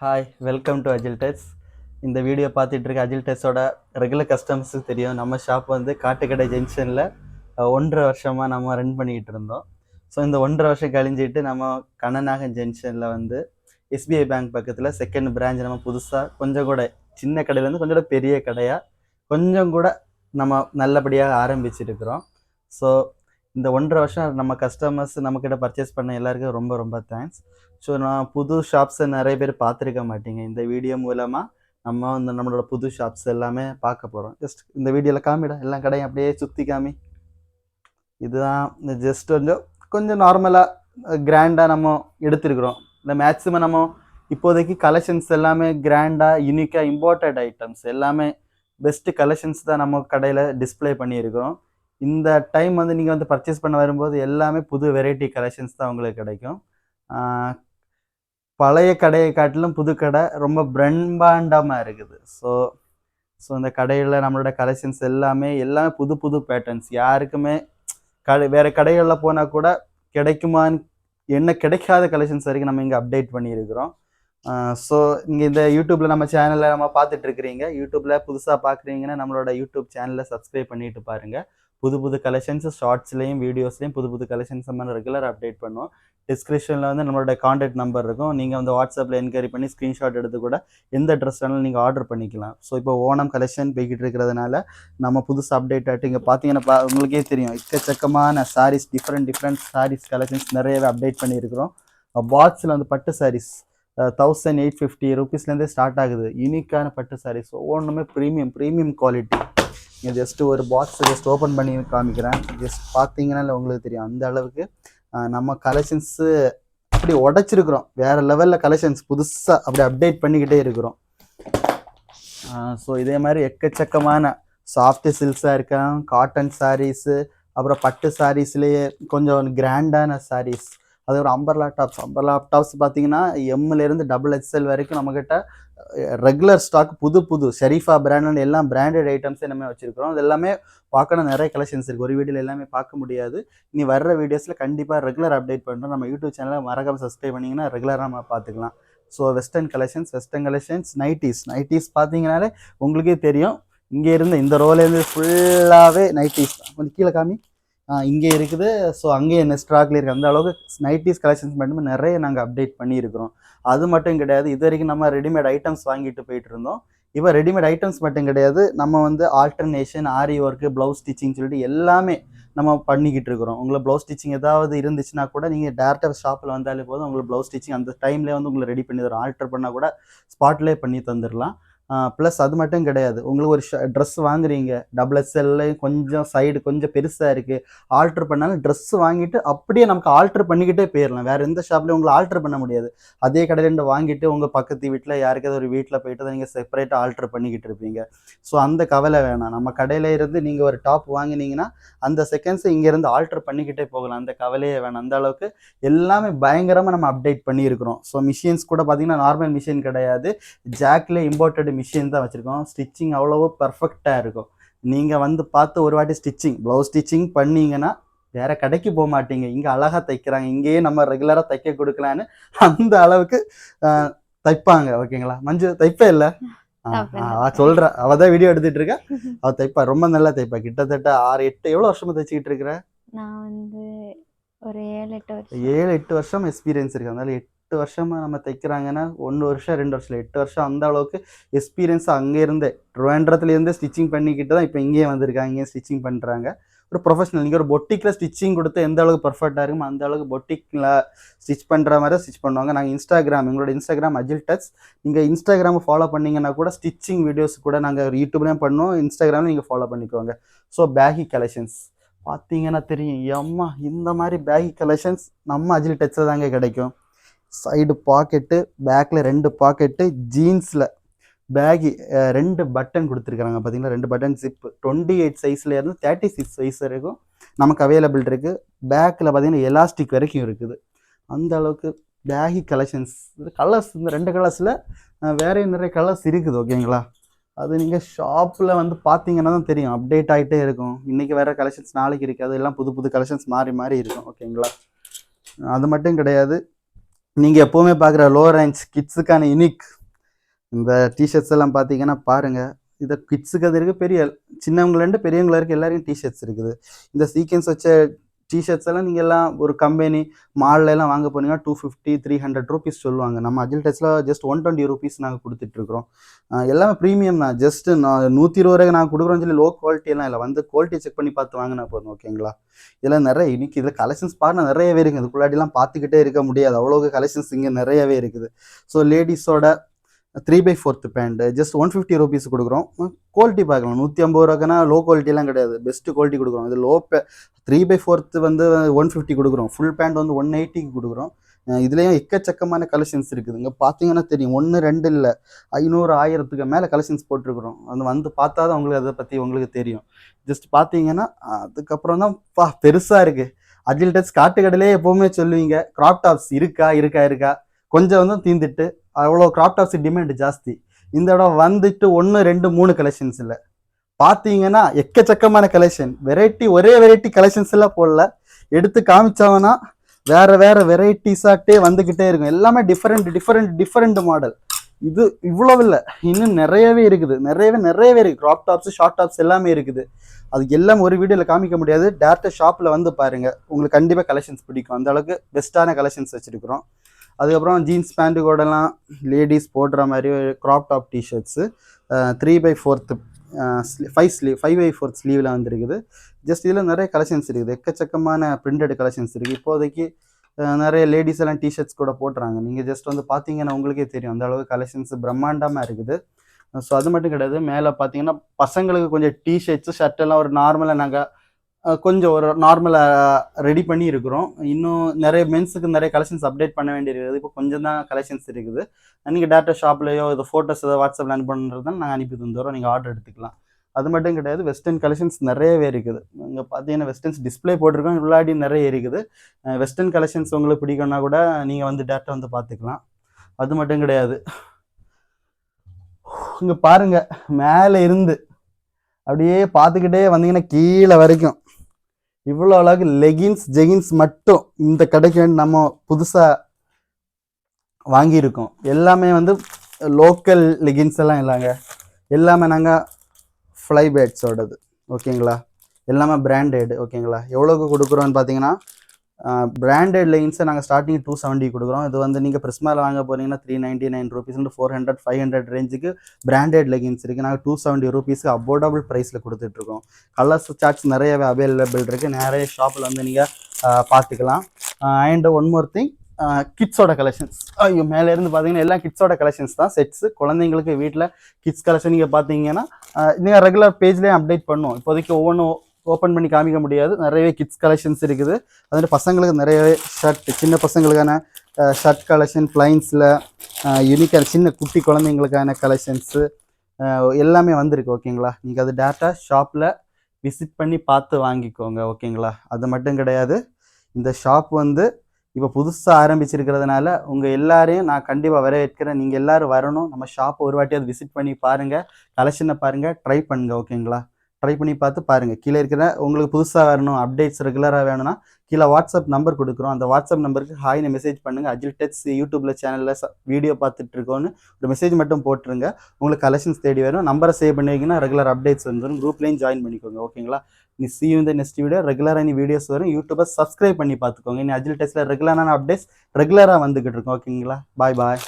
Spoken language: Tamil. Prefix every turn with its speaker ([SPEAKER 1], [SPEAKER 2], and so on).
[SPEAKER 1] Hi welcome to Agile Tex இந்த வீடியோ பார்த்துட்டு இருக்க அஜில் டெக்ஸோட ரெகுலர் கஸ்டமர்ஸுக்கு தெரியும். நம்ம ஷாப் வந்து காட்டுக்கடை ஜங்ஷனில் ஒன்றரை வருஷமாக நம்ம ரன் பண்ணிக்கிட்டு இருந்தோம். ஸோ இந்த ஒன்றரை வருஷம் கழிஞ்சிட்டு நம்ம கண்ணநாகன் ஜங்ஷனில் வந்து எஸ்பிஐ பேங்க் பக்கத்தில் செகண்ட் பிரான்ச் நம்ம புதுசாக கொஞ்சம் கூட சின்ன கடையிலேருந்து கொஞ்சம் கூட பெரிய கடையாக கொஞ்சம் கூட நம்ம நல்லபடியாக ஆரம்பிச்சிருக்கிறோம். ஸோ இந்த ஒன்றரை வருஷம் நம்ம கஸ்டமர்ஸ் நம்மக்கிட்ட பர்ச்சேஸ் பண்ண எல்லாருக்கும் ரொம்ப ரொம்ப தேங்க்ஸ் ஸோ நான் புது ஷாப்ஸை நிறைய பேர் பார்த்துருக்க மாட்டீங்க. இந்த வீடியோ மூலமாக நம்ம இந்த நம்மளோட புது ஷாப்ஸ் எல்லாமே பார்க்க போகிறோம் ஜஸ்ட் இந்த வீடியோவில் காமிடா. எல்லா கடையும் அப்படியே சுற்றி காமி. இதுதான். ஜஸ்ட் கொஞ்சம் கொஞ்சம் நார்மலாக கிராண்டாக நம்ம எடுத்திருக்கிறோம். இந்த மேக்ஸிமம் நம்ம இப்போதைக்கு கலெக்ஷன்ஸ் எல்லாமே கிராண்டாக யூனிக்காக இம்போர்ட்டட் ஐட்டம்ஸ் எல்லாமே பெஸ்ட்டு கலெக்ஷன்ஸ் தான் நம்ம கடையில் டிஸ்ப்ளே பண்ணியிருக்கிறோம். இந்த டைம் வந்து நீங்கள் வந்து பர்ச்சேஸ் பண்ண வரும்போது எல்லாமே புது வெரைட்டி கலெக்ஷன்ஸ் தான் உங்களுக்கு கிடைக்கும். பழைய கடையை காட்டிலும் புது கடை ரொம்ப பிரம்மாண்டமாக இருக்குது. ஸோ ஸோ இந்த கடையில் நம்மளோட கலெக்ஷன்ஸ் எல்லாமே எல்லாமே புது புது பேட்டர்ன்ஸ் யாருக்குமே கடை வேறு கடைகளில் போனால் கூட கிடைக்குமான்னு என்ன கிடைக்காத கலெக்ஷன்ஸ் வரைக்கும் நம்ம இங்கே அப்டேட் பண்ணியிருக்கிறோம். ஸோ இங்கே இந்த யூடியூப்பில் நம்ம சேனலில் நம்ம பார்த்துட்ருக்கிறீங்க யூடியூப்பில் புதுசாக பார்க்குறீங்கன்னா நம்மளோட யூடியூப் சேனலில் சப்ஸ்கிரைப் பண்ணிட்டு பாருங்கள் புது புது கலெக்ஷன்ஸ் ஷார்ட்ஸ்லேயும் வீடியோஸ்லேயும் புது புது கலெக்ஷன்ஸ் நம்ம ரெகுலர் அப்டேட் பண்ணுவோம். டிஸ்கிரிப்ஷனில் வந்து நம்மளோட காண்டாக்ட் நம்பர் இருக்கும். நீங்கள் வந்து வாட்ஸ்அப்பில் என்கொயரி பண்ணி ஸ்க்ரீன்ஷாட் எடுத்து கூட எந்த ட்ரெஸ் வேணாலும் நீங்கள் ஆர்டர் பண்ணிக்கலாம். ஸோ இப்போ ஓணம் கலெக்ஷன் போய்கிட்டு இருக்கிறதுனால நம்ம புதுசு அப்டேட் ஆகிட்டு இங்கே பார்த்தீங்கன்னா உங்களுக்கே தெரியும். எக்கச்சக்கமான sarees different different sarees collections நிறையவே அப்டேட் பண்ணியிருக்கிறோம். பாக்ஸில் வந்து பட்டு சாரீஸ் தௌசண்ட் எயிட் ஃபிஃப்டி ருபீஸ்லேருந்தே ஸ்டார்ட் ஆகுது. யூனிக்கான பட்டு சாரீஸ் ஒவ்வொன்றுமே ப்ரீமியம் ப்ரீமியம் குவாலிட்டி இங்கே ஜஸ்ட் ஒரு பாக்ஸ் ஜஸ்ட் ஓப்பன் பண்ணி காமிக்கிறேன். ஜஸ்ட் பார்த்தீங்கன்னா உங்களுக்கு தெரியும். அந்த அளவுக்கு நம்ம கலெக்ஷன்ஸு அப்படி உடைச்சிருக்கிறோம். வேற லெவலில் கலெக்ஷன்ஸ் புதுசாக அப்படி அப்டேட் பண்ணிக்கிட்டே இருக்கிறோம். ஸோ இதே மாதிரி எக்கச்சக்கமான சாஃப்ட் சில்க்ஸாக இருக்கலாம் காட்டன் சாரீஸு அப்புறம் பட்டு சாரீஸ்லேயே கொஞ்சம் கிராண்டான சாரீஸ் அது ஒரு அம்பர்லா டாப்ஸ் அம்பர்லா லேப்டாப்ஸ் பார்த்தீங்கன்னா எம்லேருந்து டபுள் எக்ஸ்எல் வரைக்கும் நம்மக்கிட்ட ரெகுலர் ஸ்டாக் புது புது ஷெரீஃபா பிராண்ட் எல்லாம் பிராண்டட் ஐட்டம்ஸ் எல்லாமே வச்சுருக்கிறோம். அது எல்லாமே பார்க்கணும். நிறைய கலெக்ஷன்ஸ் இருக்குது ஒரு வீடியோவில் எல்லாமே பார்க்க முடியாது. இனி வர்ற வீடியோஸில் கண்டிப்பாக ரெகுலர் அப்டேட் பண்ணுறோம் நம்ம யூடியூப் சேனலை மறக்காமல் சப்ஸ்கிரைப் பண்ணிங்கன்னா ரெகுலராக நம்ம பார்த்துக்கலாம். So western collections western collections nighties nighties பார்த்தீங்கனாலே உங்களுக்கே தெரியும். இங்கே இருந்து இந்த ரோலேருந்து ஃபுல்லாகவே நைட்டிஸ் தான். கொஞ்சம் கீழே காமி. இங்கே இருக்குது. ஸோ அங்கேயே என்ன ஸ்டாக்ல இருக்குது அந்த அளவுக்கு நைட்டிஸ் கலெக்ஷன்ஸ் மட்டுமே நிறைய நாங்கள் அப்டேட் பண்ணியிருக்கிறோம். அது மட்டும் கிடையாது. இது வரைக்கும் நம்ம ரெடிமேட் ஐட்டம்ஸ் வாங்கிட்டு போயிட்டு இருந்தோம். இப்போ ரெடிமேட் ஐட்டம்ஸ் மட்டும் கிடையாது. நம்ம வந்து alternation aari work blouse stitching சொல்லிட்டு எல்லாமே நம்ம பண்ணிக்கிட்டு இருக்கிறோம். உங்களை ப்ளவுஸ் ஸ்டிச்சிங் ஏதாவது இருந்துச்சுன்னா கூட நீங்கள் டேரெக்டாக ஷாப்பில் வந்தாலே போதும். உங்களுக்கு ப்ளவுஸ் ஸ்டிச்சிங் அந்த டைம்லேயே வந்து உங்களுக்கு ரெடி பண்ணி தரும். ஆல்டர் பண்ணால் கூட ஸ்பாட்லேயே பண்ணி தந்துடலாம் ப்ளஸ் அது மட்டும் கிடையாது. உங்களுக்கு ஒரு ட்ரெஸ் வாங்குறீங்க. டபுள் எக்ஸ்எல்ல கொஞ்சம் சைடு கொஞ்சம் பெருசாக இருக்குது ஆல்டர் பண்ணாலும் ட்ரெஸ் வாங்கிட்டு அப்படியே நமக்கு ஆல்டர் பண்ணிக்கிட்டே போயிடலாம் வேறு எந்த ஷாப்லையும் உங்களை ஆல்டர் பண்ண முடியாது. அதே கடையிலேருந்து வாங்கிட்டு உங்கள் பக்கத்து வீட்டில் யாருக்காவது ஒரு வீட்டில் போயிட்டு நீங்கள் செப்பரேட்டாக ஆல்டர் பண்ணிக்கிட்டு இருப்பீங்க. ஸோ அந்த கவலை வேணாம். நம்ம கடையில் இருந்து நீங்கள் ஒரு டாப் வாங்கினீங்கன்னா அந்த செகண்ட்ஸை இங்கேருந்து ஆல்டர் பண்ணிக்கிட்டே போகலாம். அந்த கவலையே வேணாம். அந்த அளவுக்கு எல்லாமே பயங்கரமாக நம்ம அப்டேட் பண்ணியிருக்கிறோம். ஸோ மிஷின்ஸ் கூட பார்த்தீங்கன்னா நார்மல் மிஷின் கிடையாது. ஜாக்ல இம்போர்ட்டட் மிஷின் தான் வச்சுருக்கோம். ஸ்டிச்சிங் அவ்வளவோ பர்ஃபெக்டாக இருக்கும். நீங்கள் வந்து பார்த்து ஒரு வாட்டி ஸ்டிச்சிங் ப்ளவுஸ் ஸ்டிச்சிங் பண்ணீங்கன்னா வேற கடைக்கு போக மாட்டீங்க. இங்கே அழகாக தைக்கிறாங்க. இங்கேயே நம்ம ரெகுலராக தைக்க கொடுக்கலான்னு அந்த அளவுக்கு தைப்பாங்க. ஓகேங்களா மஞ்சு தைப்பே இல்லை?
[SPEAKER 2] தப்பில்ல.
[SPEAKER 1] அவ தான் வீடியோ எடுத்துட்டு இருக்கா. அவ தைப்பா. ரொம்ப நல்லா தைப்பா. கிட்டத்தட்ட ஆறு எட்டு எவ்வளவு வருஷமா தைச்சிக்கிட்டு இருக்கிற?
[SPEAKER 2] நான் வந்து ஒரு ஏழு எட்டு வருஷம்.
[SPEAKER 1] ஏழு எட்டு வருஷம் எக்ஸ்பீரியன்ஸ் இருக்கு. அதனால எட்டு எட்டு வருஷமாக நம்ம தைக்கிறாங்கன்னா ஒன்று வருஷம் ரெண்டு வருஷம் எட்டு வருஷம் அந்த அளவுக்கு எக்ஸ்பீரியன்ஸ் அங்கே இருந்தே. ஸ்டிச்சிங் பண்ணிக்கிட்டு தான் இப்போ இங்கேயே வந்திருக்காங்க இங்கேயே ஸ்டிச்சிங் பண்ணுறாங்க ஒரு ப்ரொஃபஷனல் நீங்கள் ஒரு பொட்டிக்கில் ஸ்டிச்சிங் கொடுத்து எந்த அளவுக்கு பர்ஃபெக்டாக இருக்குமோ அந்த அளவுக்கு பொட்டிக்கில் ஸ்டிச் பண்ணுற மாதிரி ஸ்டிச் பண்ணுவாங்க. நாங்கள் இன்ஸ்டாகிராம் எங்களோட இன்ஸ்டாகிராம் அஜில் டச் நீங்கள் இன்ஸ்டாகிராமை ஃபாலோ பண்ணிங்கன்னா கூட ஸ்டிச்சிங் வீடியோஸ் கூட நாங்கள் யூடியூப்லேயும் பண்ணுவோம் இன்ஸ்டாகிராமில் நீங்கள் ஃபாலோ பண்ணிக்கோங்க. ஸோ பேகி கலெக்ஷன்ஸ் பார்த்தீங்கன்னா தெரியும் எம்மா இந்த மாதிரி பேகி கலெக்ஷன்ஸ் நம்ம அஜில் டச்சில் தாங்க கிடைக்கும். சைடு பாக்கெட்டு பேக்கில் ரெண்டு பாக்கெட்டு ஜீன்ஸில் பேகி ரெண்டு பட்டன் கொடுத்துருக்காங்க பார்த்தீங்கன்னா ரெண்டு பட்டன் ஜிப்பு டுவெண்ட்டி எயிட் சைஸில் இருந்து தேர்ட்டி சிக்ஸ் சைஸ் வரைக்கும் நமக்கு அவைலபிள் இருக்குது பேக்கில் பார்த்தீங்கன்னா எலாஸ்டிக் வரைக்கும் இருக்குது. அந்த அளவுக்கு பேகி கலெக்ஷன்ஸ் கலர்ஸ் இந்த ரெண்டு கலர்ஸில் வேற நிறைய கலர்ஸ் இருக்குது ஓகேங்களா அது நீங்கள் ஷாப்பில் வந்து பார்த்தீங்கன்னா தான் தெரியும். அப்டேட் ஆகிட்டே இருக்கும். இன்றைக்கி வேறு கலெக்ஷன்ஸ் நாளைக்கு இருக்காது. எல்லாம் புது புது கலெக்ஷன்ஸ் மாறி மாறி இருக்கும் ஓகேங்களா அது மட்டும் கிடையாது. நீங்கள் எப்போவுமே பார்க்குற லோ ரேஞ்ச் கிட்ஸுக்கான யூனிக் இந்த டிஷர்ட்ஸ் எல்லாம் பார்த்தீங்கன்னா பாருங்கள் இதை கிட்ஸுக்கு அது இருக்குது பெரிய சின்னவங்களேருந்து பெரியவங்கள இருக்க எல்லாருக்கும் டிஷர்ட்ஸ் இருக்குது. இந்த சீக்வன்ஸ் வச்ச டிஷர்ட்ஸ் எல்லாம் நீங்கள் எல்லாம் ஒரு கம்பெனி மால்ல எல்லாம் வாங்க போனீங்கன்னா two fifty three hundred rupees சொல்லுவாங்க. நம்ம Agile just one twenty rupees நாங்கள் கொடுத்துட்ருக்குறோம் எல்லாமே ப்ரீமியம் தான். ஜஸ்ட் நான் நூற்றி இருபது ரூபாய்க்கு நாங்கள் கொடுக்குறோம்னு சொல்லி லோ குவாலிட்டி எல்லாம் இல்லை. வந்து குவாலிட்டி செக் பண்ணி பார்த்து வாங்கினா போதும் ஓகேங்களா இதெல்லாம் நிறைய இன்னைக்கு இதில் கலெக்ஷன்ஸ் பாருங்க நிறையவே இருக்குது. இதுக்குள்ளாடிலாம் பார்த்துக்கிட்டே இருக்க முடியாது. அவ்வளோ கலெக்ஷன்ஸ் இங்கே நிறையவே இருக்குது. So லேடிஸோட three by fourth pant just one fifty rupees கொடுக்குறோம். குவாலிட்டி பார்க்கலாம். நூற்றி ஐம்பது ரூபாய்க்குனா லோ குவாலிட்டிலாம் கிடையாது. பெஸ்ட்டு குவாலிட்டி கொடுக்குறோம். இது லோ பே த்ரீ பை ஃபோர்த்து வந்து ஒன் ஃபிஃப்டி கொடுக்குறோம். ஃபுல் பேண்ட் வந்து ஒன் எயிட்டிக்கு கொடுக்குறோம். இதுலேயும் எக்கச்சக்கமான கலெக்ஷன்ஸ் இருக்குதுங்க பார்த்தீங்கன்னா தெரியும். ஒன்று ரெண்டு இல்லை. ஐநூறு ஆயிரத்துக்கு மேலே கலெக்ஷன்ஸ் போட்டிருக்கிறோம். அது வந்து பார்த்தா தான் உங்களுக்கு அதை பற்றி உங்களுக்கு தெரியும். ஜஸ்ட் பார்த்தீங்கன்னா அதுக்கப்புறம் தான் பா பெருசாக இருக்குது அஜில் டச் காட்டுக்கடையிலே எப்போவுமே சொல்லுவீங்க. கிராப் டாப்ஸ் இருக்கா இருக்கா இருக்கா? கொஞ்சம் வந்து தீந்துட்டு அவ்வளோ கிராப் டாப்ஸ் டிமாண்ட் ஜாஸ்தி. இந்த இடம் வந்துட்டு ஒன்று ரெண்டு மூணு கலெக்ஷன்ஸ் இல்லை. பார்த்தீங்கன்னா எக்கச்சக்கமான கலெக்ஷன் வெரைட்டி ஒரே வெரைட்டி கலெக்ஷன்ஸ் எல்லாம் போடல. எடுத்து காமிச்சாங்கன்னா வேற வேற வெரைட்டிஸாட்டே வந்துக்கிட்டே இருக்கும். எல்லாமே டிஃப்ரெண்ட் டிஃப்ரெண்ட் டிஃப்ரெண்ட் மாடல் இது இவ்வளவு இல்லை. இன்னும் நிறையவே இருக்குது. நிறையவே நிறையவே இருக்குது க்ராப் டாப்ஸ் ஷார்ட் டாப்ஸ் எல்லாமே இருக்குது. அது எல்லாம் ஒரு வீடியோவில் காமிக்க முடியாது. டேரக்டாக ஷாப்பில் வந்து பாருங்கள் உங்களுக்கு கண்டிப்பாக கலெக்ஷன்ஸ் பிடிக்கும். அந்த அளவுக்கு பெஸ்ட்டான கலெக்ஷன்ஸ் வச்சுருக்குறோம். அதுக்கப்புறம் ஜீன்ஸ் பேண்ட்டு கூடலாம் லேடிஸ் போடுற மாதிரி crop top T-shirts three by fourth five sleeve five by fourth ஸ்லீவில் வந்துருக்குது. ஜஸ்ட் இதில் நிறைய கலெக்ஷன்ஸ் இருக்குது. எக்கச்சக்கமான பிரிண்டட் கலெக்ஷன்ஸ் இருக்குது. இப்போதைக்கு நிறைய லேடிஸ் எல்லாம் டிஷர்ட்ஸ் கூட போட்டுறாங்க நீங்கள் ஜஸ்ட் வந்து பார்த்தீங்கன்னா உங்களுக்கே தெரியும். அந்த அளவுக்கு கலெக்ஷன்ஸ் பிரம்மாண்டமாக இருக்குது. ஸோ அது மட்டும் கிடையாது. மேலே பார்த்தீங்கன்னா பசங்களுக்கு கொஞ்சம் டிஷர்ட்ஸு ஷர்ட் எல்லாம் ஒரு நார்மலாக நாங்கள் கொஞ்சம் ஒரு நார்மலாக ரெடி பண்ணி இருக்கிறோம். இன்னும் நிறைய மென்ஸுக்கு நிறைய கலெக்ஷன்ஸ் அப்டேட் பண்ண வேண்டியிருக்குது. இப்போ கொஞ்சம் தான் கலெக்ஷன்ஸ் இருக்குது. நீங்கள் டேரக்டாக ஷாப்லேயோ இது ஃபோட்டோஸ் ஏதோ வாட்ஸ்அப்பில் அனுப்புன்றதுனால நாங்கள் அனுப்பி தந்துடுறோம். நீங்கள் ஆர்டர் எடுத்துக்கலாம். அது மட்டும் கிடையாது வெஸ்டர்ன் கலெக்ஷன்ஸ் நிறையவே இருக்குது. இங்கே பார்த்தீங்கன்னா வெஸ்டர்ன்ஸ் டிஸ்ப்ளே போட்டிருக்கோம். உள்ளாடி நிறைய இருக்குது. வெஸ்டர்ன் கலெக்ஷன்ஸ் உங்களுக்கு பிடிக்கும்னா கூட நீங்கள் வந்து டேரக்டாக வந்து பார்த்துக்கலாம். அது மட்டும் கிடையாது. இங்கே பாருங்கள் மேலே இருந்து அப்படியே பார்த்துக்கிட்டே வந்தீங்கன்னா கீழே வரைக்கும். இவ்வளோ அளவுக்கு லெகின்ஸ் ஜெகின்ஸ் மட்டும் இந்த கடைக்கு வந்து நம்ம புதுசாக வாங்கியிருக்கோம். எல்லாமே வந்து லோக்கல் லெகின்ஸ் எல்லாம் இல்லைங்க. எல்லாமே நாங்கள் ஃப்ளை பேட்ஸோடது ஓகேங்களா? எல்லாமே பிராண்டட் ஓகேங்களா? எவ்வளோக்கு கொடுக்குறோன்னு பார்த்தீங்கன்னா பிராண்டட் லைன்ஸை நாங்கள் ஸ்டார்டிங் டூ செவன்ட்டி கொடுக்குறோம். இது வந்து நீங்கள் பிரிஸ்மாவில் வாங்க போனீங்கன்னா three ninety nine rupees four hundred five hundred ரேஞ்சுக்கு பிராண்டட் லெகின்ஸ் இருக்குது நாங்கள் டூ செவன்ட்டி ருபீஸ்க்கு அஃபோர்டபுள் ப்ரைஸில் கொடுத்துட்ருக்கோம். கலர்ஸ் சார்ட்ஸ் நிறையவே அவைலபிள் இருக்குது நிறைய ஷாப்பில் வந்து நீங்கள் பார்த்துக்கலாம். அண்ட் ஒன் மோர் திங் கிட்ஸோட கலெக்ஷன்ஸ் ஐயோ மேலே இருந்து பார்த்தீங்கன்னா எல்லாம் கிட்ஸோட கலெக்ஷன்ஸ் தான். செட்ஸ் குழந்தைங்களுக்கு வீட்டில் கிட்ஸ் கலெக்ஷன் நீங்கள் பார்த்தீங்கன்னா நீங்கள் ரெகுலர் பேஜ்லேயே அப்டேட் பண்ணுவோம். இப்போதைக்கு ஒவ்வொன்றும் ஓப்பன் பண்ணி காமிக்க முடியாது. நிறையவே கிட்ஸ் கலெக்ஷன்ஸ் இருக்குது. அது பசங்களுக்கு நிறையவே ஷர்ட் சின்ன பசங்களுக்கான ஷர்ட் கலெக்ஷன் பிளைன்ஸில் யூனிக்கான சின்ன குட்டி குழந்தைங்களுக்கான கலெக்ஷன்ஸு எல்லாமே வந்திருக்கு ஓகேங்களா நீங்கள் அது டேட்டா ஷாப்பில் விசிட் பண்ணி பார்த்து வாங்கிக்கோங்க ஓகேங்களா அது மட்டும் கிடையாது. இந்த ஷாப் வந்து இப்போ புதுசாக ஆரம்பிச்சிருக்கிறதுனால உங்கள் எல்லாரையும் நான் கண்டிப்பாக வரவேற்கிறேன். நீங்கள் எல்லோரும் வரணும். நம்ம ஷாப்பை ஒரு வாட்டியாவது விசிட் பண்ணி பாருங்கள் கலெக்ஷனை பாருங்கள் ட்ரை பண்ணுங்கள் ஓகேங்களா ட்ரை பண்ணி பார்த்து பாருங்கள் கீழே இருக்கிற உங்களுக்கு புதுசாக வேணும் அப்டேட்ஸ் ரெகுலராக வேணும்னா கீழே வாட்ஸ்அப் நம்பர் கொடுக்குறோம். அந்த வாட்ஸ்அப் நம்பருக்கு ஹாய்னு மெசேஜ் பண்ணுங்கள் அஜில் டெக்ஸ் யூடியூப்ல சேனலில் வீடியோ பார்த்துட்டு இருக்கோன்னு ஒரு மெசேஜ் மட்டும் போட்டுருங்க. உங்களுக்கு கலெக்ஷன்ஸ் தேடி வரும். நம்பரை சேவ் பண்ணிங்கன்னா ரெகுலர் அப்டேட்ஸ் வந்துடும் குரூப்லேயும் ஜாயின் பண்ணிக்கோங்க. ஓகேங்களா நீ சி இந்த நெக்ஸ்ட் வீடியோ ரெகுலராக நீ வீடியோஸ் வரும். யூடியூபை சப்ஸ்கிரைப் பண்ணி பார்த்துக்கோங்க. நீ அஜில் டெக்ஸில் ரெகுலரான அப்டேட்ஸ் ரெகுலராக வந்துக்கிட்டு இருக்கோம் ஓகேங்களா பாய் பாய்